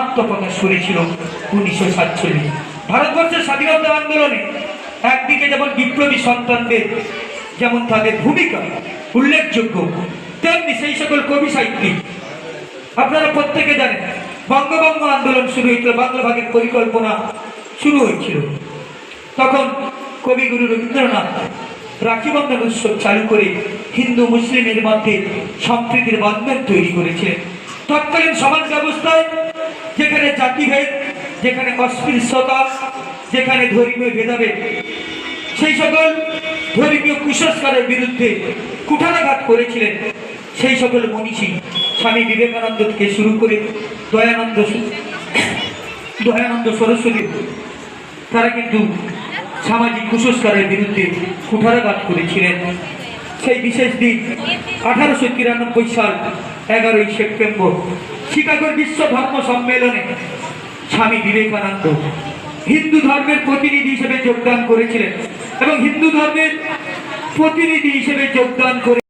আত্মপ্রকাশ করেছিল উনিশশো সাতচল্লিশ। ভারতবর্ষের স্বাধীনতা আন্দোলনে একদিকে যেমন বিপ্লবী সন্তানদের যেমন তাদের ভূমিকা উল্লেখযোগ্য, তেমনি সেই সকল কবি সাহিত্যিক, আপনারা প্রত্যেকে জানেন বঙ্গবঙ্গ আন্দোলন শুরু হয়েছিল, বাংলা ভাগের পরিকল্পনা শুরু হয়েছিল। তখন কবিগুরু রবীন্দ্রনাথ রাখি বন্ধন উৎসব চালু করে হিন্দু মুসলিমের মধ্যে সম্প্রীতির বন্ধন তৈরি করেছিলেন। তৎকালীন সমাজ ব্যবস্থায় যেখানে জাতিভেদ যেখানে অস্পৃশ্যতা যেখানে ধর্মীয় ভেদাভেদ। সেই সকল ধর্মীয় কুসংস্কারের বিরুদ্ধে কুঠারাঘাত করেছিলেন সেই সকল মনীষী। স্বামী বিবেকানন্দ থেকে শুরু করে দয়ানন্দ দয়ানন্দ সরস্বতী, তারা কিন্তু সামাজিক কুসংস্কারের বিরুদ্ধে কুঠারাঘাত করেছিলেন। সেই বিশেষ দিন আঠারোশো তিরানব্বই সাল, এগারোই সেপ্টেম্বর শিকাগোর বিশ্ব ধর্ম সম্মেলনে স্বামী বিবেকানন্দ হিন্দু ধর্মের প্রতিনিধি হিসেবে যোগদান করেছিলেন এবং হিন্দু ধর্মের প্রতিনিধি হিসেবে যোগদান করে